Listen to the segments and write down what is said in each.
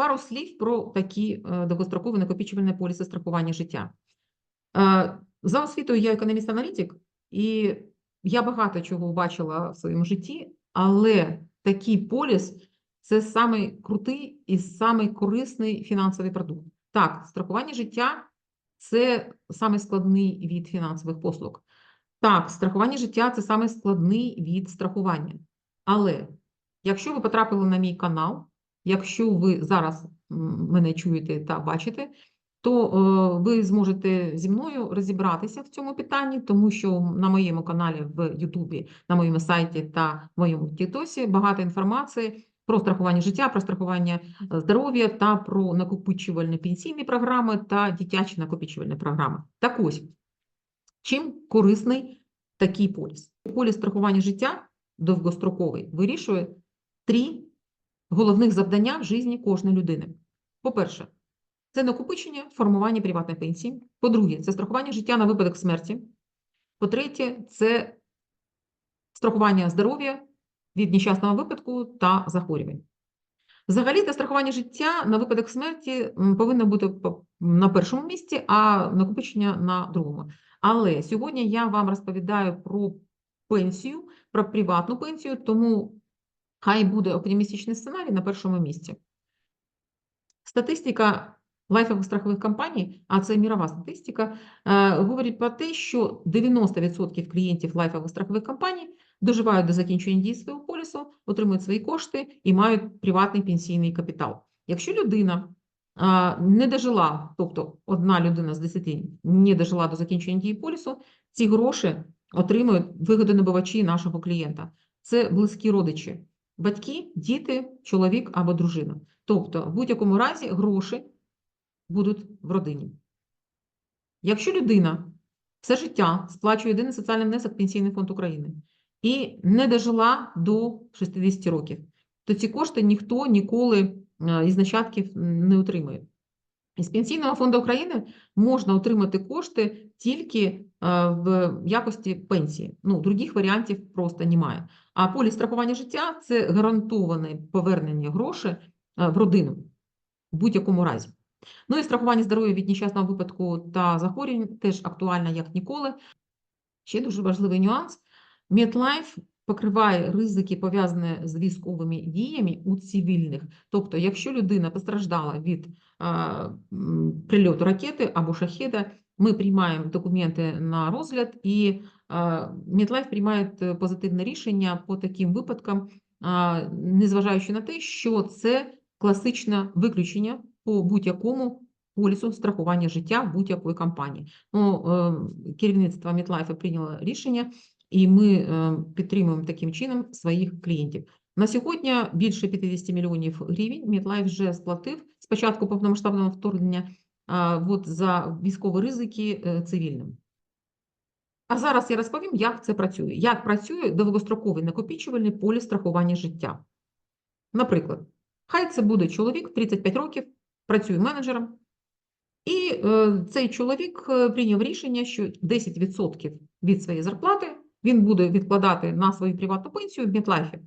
пару слів про такі е, довгострокові накопичувальні поліси страхування життя. Е, За освітою я економіст-аналітик, і я багато чого бачила в своєму житті, але такий поліс це самий крутий і самий корисний фінансовий продукт. Так, страхування життя це самий складний від фінансових послуг. Так, страхування життя це самий складний від страхування. Але якщо ви потрапили на мій канал, якщо ви зараз мене чуєте та бачите, то е, ви зможете зі мною розібратися в цьому питанні, тому що на моєму каналі в Ютубі, на моєму сайті та моєму Тітосі багато інформації про страхування життя, про страхування е, здоров'я та про накопичувальні пенсійні програми та дитячі накопичувальні програми. Так ось, чим корисний такий поліс? Поліс страхування життя довгостроковий вирішує три головних завдання в житті кожної людини. По-перше, це накопичення, формування приватної пенсії. По-друге, це страхування життя на випадок смерті. По-третє, це страхування здоров'я від нещасного випадку та захворювань. Взагалі, та страхування життя на випадок смерті повинно бути на першому місці, а накопичення на другому. Але сьогодні я вам розповідаю про пенсію, про приватну пенсію, тому хай буде оптимістичний сценарій на першому місці. Статистика лайфових страхових компаній, а це мірова статистика, е, говорить про те, що 90% клієнтів лайфових страхових компаній доживають до закінчення дії свого полісу, отримують свої кошти і мають приватний пенсійний капітал. Якщо людина не дожила, тобто одна людина з 10 не дожила до закінчення дії полісу, ці гроші отримують вигодонабувачі нашого клієнта. Це близькі родичі, батьки, діти, чоловік або дружина. Тобто, в будь-якому разі гроші будуть в родині. Якщо людина все життя сплачує єдиний соціальний внесок Пенсійний фонд України і не дожила до 60 років, то ці кошти ніхто ніколи е, із нащадків не отримує. Із Пенсійного фонду України можна отримати кошти тільки е, в якості пенсії. Ну, других варіантів просто немає. А поліс страхування життя це гарантоване повернення грошей е, в родину в будь-якому разі. Ну і страхування здоров'я від нещасного випадку та захворювань теж актуальна як ніколи. Ще дуже важливий нюанс. MetLife покриває ризики, пов'язані з військовими діями у цивільних. Тобто, якщо людина постраждала від прильоту ракети або шахеда, ми приймаємо документи на розгляд, і MetLife приймає е, позитивне рішення по таким випадкам, незважаючи на те, що це класичне виключення по будь-якому полісу страхування життя будь-якої компанії. Ну, е, керівництво MetLife прийняло рішення, і ми е, підтримуємо таким чином своїх клієнтів. На сьогодні більше 50 мільйонів гривень MetLife вже сплатив з початку повномасштабного вторгнення от за військові ризики е, цивільним. А зараз я розповім, як це працює. Як працює довгостроковий накопичувальний поліс страхування життя. Наприклад, хай це буде чоловік 35 років, працює менеджером, і е, цей чоловік е, прийняв рішення, що 10% від своєї зарплати він буде відкладати на свою приватну пенсію в Мітлайфі.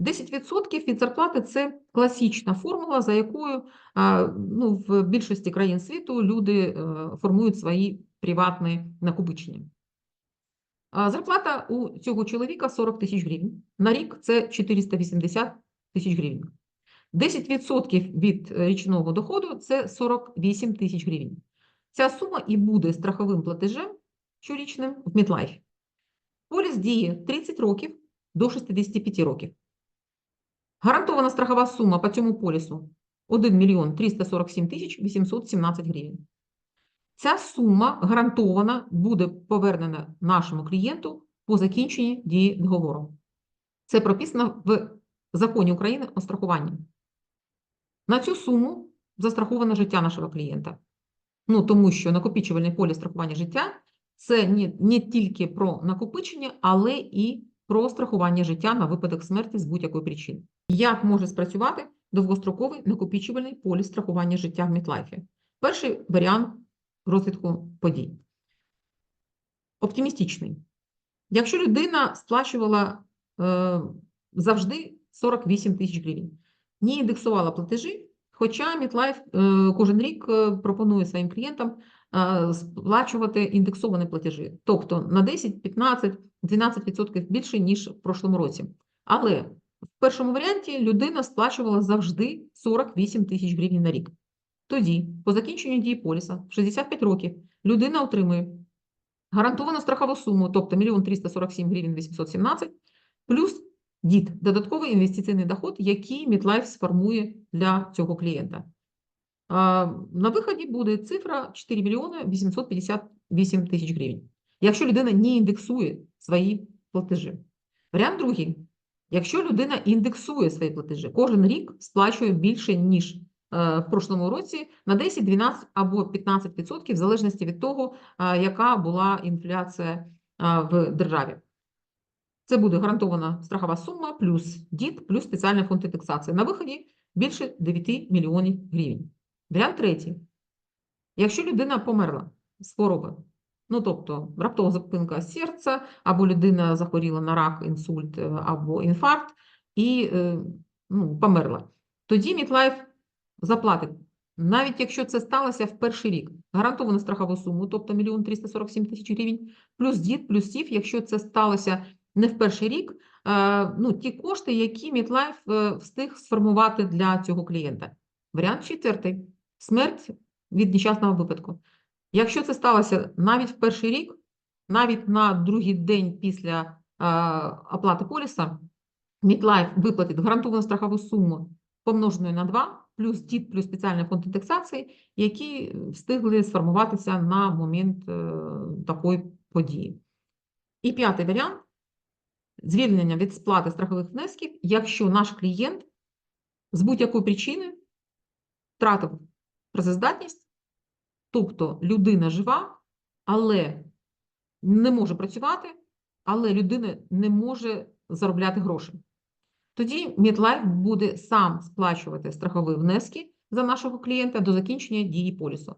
10% від зарплати це класична формула, за якою ну, в більшості країн світу люди е, формують свої приватні накопичення. Зарплата у цього чоловіка 40 тисяч гривень. На рік це 480 тисяч гривень. 10% від річного доходу це 48 тисяч гривень. Ця сума і буде страховим платежем щорічним в Мітлайфі. Поліс діє 30 років до 65 років. Гарантована страхова сума по цьому полісу 1 мільйон 347 тисяч 817 гривень. Ця сума гарантована буде повернена нашому клієнту по закінченні дії договору. Це прописано в законі України о страхуванні. На цю суму застраховане життя нашого клієнта. Ну, тому що накопичувальний поліс страхування життя це не, не тільки про накопичення, але і про страхування життя на випадок смерті з будь-якої причини. Як може спрацювати довгостроковий накопичувальний поліс страхування життя в Мітлайфі? Перший варіант розвитку подій. Оптимістичний. Якщо людина сплачувала е, завжди 48 тисяч гривень, не індексувала платежі, Хоча MetLife е, кожен рік е, пропонує своїм клієнтам сплачувати індексовані платежі, тобто на 10, 15, 12% більше, ніж в прошлому році. Але в першому варіанті людина сплачувала завжди 48 тисяч гривень на рік. Тоді, по закінченню дії поліса, в 65 років, людина отримує гарантовану страхову суму, тобто 1 347 гривень 817, плюс ДІД – додатковий інвестиційний доход, який MetLife сформує для цього клієнта. На виході буде цифра 4 мільйони 858 тисяч гривень, якщо людина не індексує свої платежі. Варіант другий. Якщо людина індексує свої платежі, кожен рік сплачує більше, ніж е, в прошлому році, на 10, 12 або 15%, в залежності від того, е, яка була інфляція е, в державі. Це буде гарантована страхова сума плюс ДІД, плюс спеціальний фонд індексації. На виході більше 9 мільйонів гривень. Варіант третій. Якщо людина померла з хвороби, ну тобто раптова зупинка серця, або людина захворіла на рак, інсульт е, або інфаркт і е, ну, померла, тоді MetLife заплатить, навіть якщо це сталося в перший рік, гарантовану страхову суму, тобто 1 347 тисяч гривень, плюс ДІД, плюс СІФ, якщо це сталося не в перший рік, е, ну, ті кошти, які е, встиг сформувати для цього клієнта. Варіант четвертий – смерть від нещасного випадку. Якщо це сталося навіть в перший рік, навіть на другий день після е, оплати поліса, MetLife виплатить гарантовану страхову суму помноженою на 2, плюс ДІД, плюс спеціальний фонд індексації, які встигли сформуватися на момент е, такої події. І п'ятий варіант звільнення від сплати страхових внесків, якщо наш клієнт з будь-якої причини втратив працездатність, тобто людина жива, але не може працювати, але людина не може заробляти гроші. Тоді MetLife буде сам сплачувати страхові внески за нашого клієнта до закінчення дії полісу.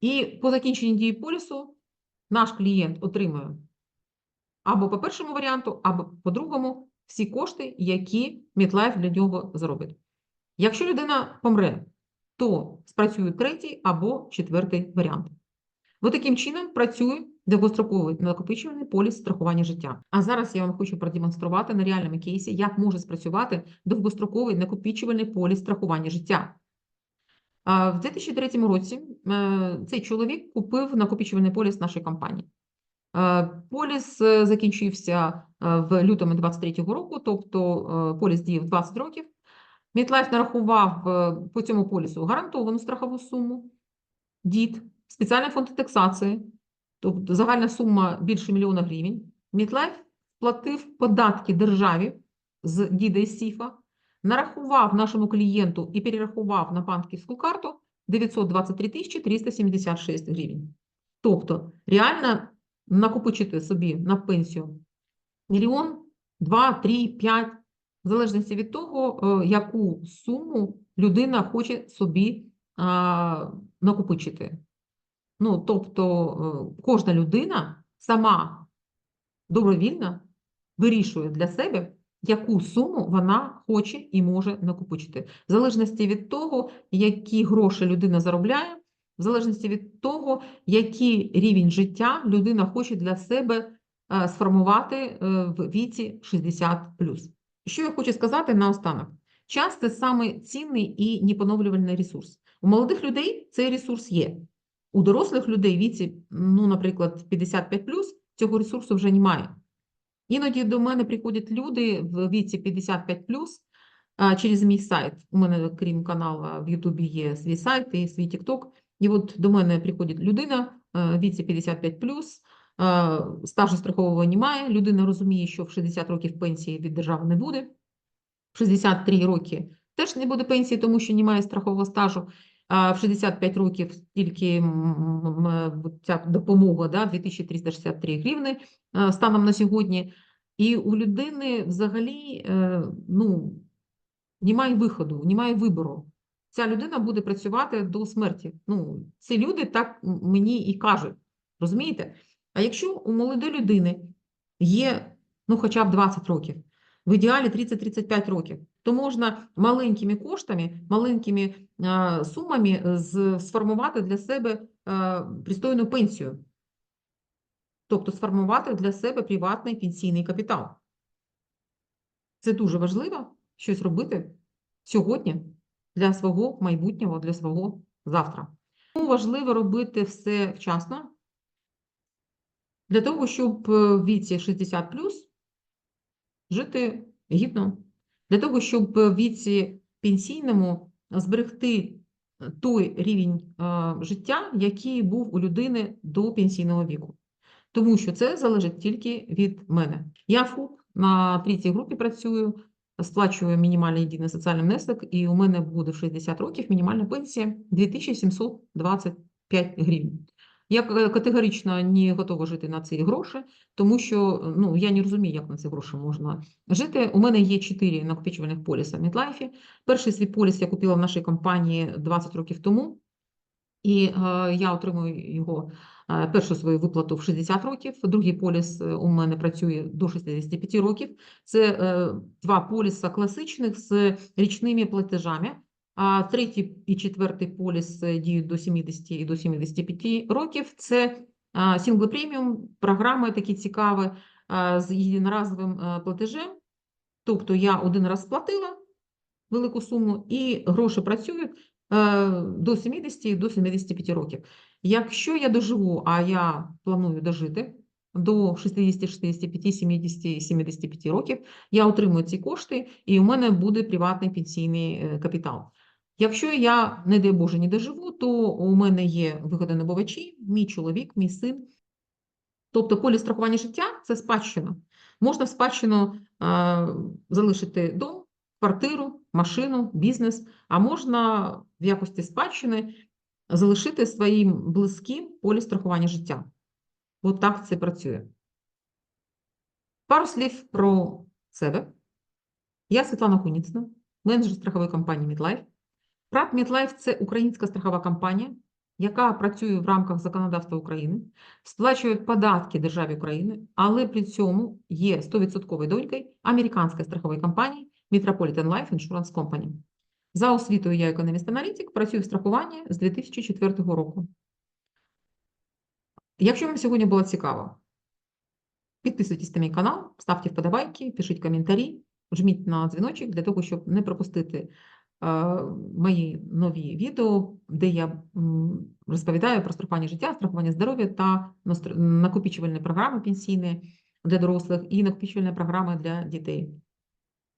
І по закінченні дії полісу наш клієнт отримує або по першому варіанту, або по другому всі кошти, які MetLife для нього заробить. Якщо людина помре, то спрацює третій або четвертий варіант. Ось таким чином працює довгостроковий накопичувальний поліс страхування життя. А зараз я вам хочу продемонструвати на реальному кейсі, як може спрацювати довгостроковий накопичувальний поліс страхування життя. В 2003 році е, цей чоловік купив накопичувальний поліс нашої компанії. Е, Поліс е, закінчився в лютому 23-го року, тобто поліс діяв 20 років. Мітлайф нарахував е, по цьому полісу гарантовану страхову суму, ДІД, спеціальний фонд індексації, тобто загальна сума більше мільйона гривень. Мітлайф платив податки державі з ДІДа і СІФа, нарахував нашому клієнту і перерахував на банківську карту 923 тисячі 376 гривень. Тобто, реально накопичити собі на пенсію мільйон, два, три, п'ять, в залежності від того, е, яку суму людина хоче собі накопичити. Ну, тобто, е, кожна людина сама добровільно вирішує для себе, яку суму вона хоче і може накопичити. В залежності від того, які гроші людина заробляє, в залежності від того, який рівень життя людина хоче для себе е, сформувати в віці 60 Що я хочу сказати наостанок? Час це саме цінний і непоновлювальний ресурс. У молодих людей цей ресурс є. У дорослих людей віці, ну, наприклад, 55 цього ресурсу вже немає. Іноді до мене приходять люди в віці 55 через мій сайт. У мене, крім каналу, в Ютубі є свій сайт і свій TikTok. І от до мене приходить людина в віці 55 е, стажу страхового немає. Людина розуміє, що в 60 років пенсії від держави не буде. В 63 роки теж не буде пенсії, тому що немає страхового стажу. А в 65 років тільки ця допомога да, 2363 гривни е, станом на сьогодні. І у людини взагалі ну, немає виходу, немає вибору ця людина буде працювати до смерті. Ну, ці люди так мені і кажуть. Розумієте? А якщо у молодої людини є ну, хоча б 20 років, в ідеалі 30-35 років, то можна маленькими коштами, маленькими а, сумами з- сформувати для себе а, пристойну пенсію. Тобто сформувати для себе приватний пенсійний капітал. Це дуже важливо щось робити сьогодні для свого майбутнього, для свого завтра. Тому важливо робити все вчасно, для того, щоб е, в віці 60 жити гідно, для того, щоб в віці пенсійному зберегти той рівень е, життя, який був у людини до пенсійного віку. Тому що це залежить тільки від мене. Я ФУП на третій групі працюю, сплачую мінімальний єдиний соціальний внесок, і у мене буде в 60 років мінімальна пенсія 2725 гривень. Я категорично не готова жити на ці гроші, тому що ну, я не розумію, як на ці гроші можна жити. У мене є 4 накопичувальних поліса в Мітлайфі. Перший свій поліс я купила в нашій компанії 20 років тому, і е, я отримую його е, першу свою виплату в 60 років. Другий поліс е, у мене працює до 65 років. Це е, два поліса класичних з річними платежами. А третій і четвертий поліс е, діють до 70 і до 75 років. Це сінгл преміум, програми такі цікаві з єдиноразовим е, платежем. Тобто я один раз сплатила велику суму, і гроші працюють е, до 70 і до 75 років. Якщо я доживу, а я планую дожити до 60, 65, 70 і 75 років, я отримую ці кошти, і у мене буде приватний пенсійний капітал. Якщо я, не дай Боже, не доживу, то у мене є вигодонабувачі, мій чоловік, мій син. Тобто поліс страхування життя це спадщина. Можна в спадщину е, залишити дом, квартиру, машину, бізнес, а можна в якості спадщини залишити своїм близьким поліс страхування життя. От так це працює. Пару слів про себе. Я Світлана Куніцина, менеджер страхової компанії Мідлайф. ПРАТ Мідлайф – це українська страхова компанія, яка працює в рамках законодавства України, сплачує податки державі України, але при цьому є 100% донькою американської страхової компанії Metropolitan Life Insurance Company. За освітою я економіст-аналітик, працюю в страхуванні з 2004 року. Якщо вам сьогодні було цікаво, підписуйтесь на мій канал, ставте вподобайки, пишіть коментарі, жміть на дзвіночок для того, щоб не пропустити мої нові відео, де я розповідаю про страхування життя, страхування здоров'я та накопичувальні програми пенсійні для дорослих і накопичувальні програми для дітей.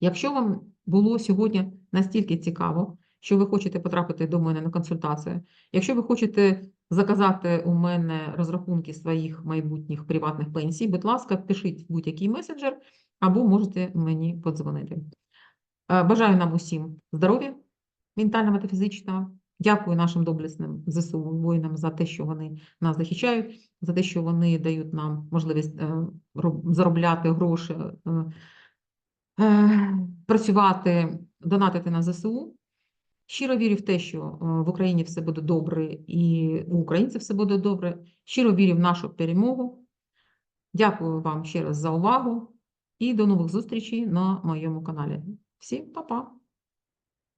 Якщо вам було сьогодні настільки цікаво, що ви хочете потрапити до мене на консультацію, якщо ви хочете заказати у мене розрахунки своїх майбутніх приватних пенсій, будь ласка, пишіть будь-який месенджер або можете мені подзвонити. Е, Бажаю нам усім здоров'я ментального та фізичного. Дякую нашим доблесним ЗСУ воїнам за те, що вони нас захищають, за те, що вони дають нам можливість е, заробляти гроші, е, працювати, донатити на ЗСУ. Щиро вірю в те, що в Україні все буде добре і у українців все буде добре. Щиро вірю в нашу перемогу. Дякую вам ще раз за увагу і до нових зустрічей на моєму каналі. Всім па-па!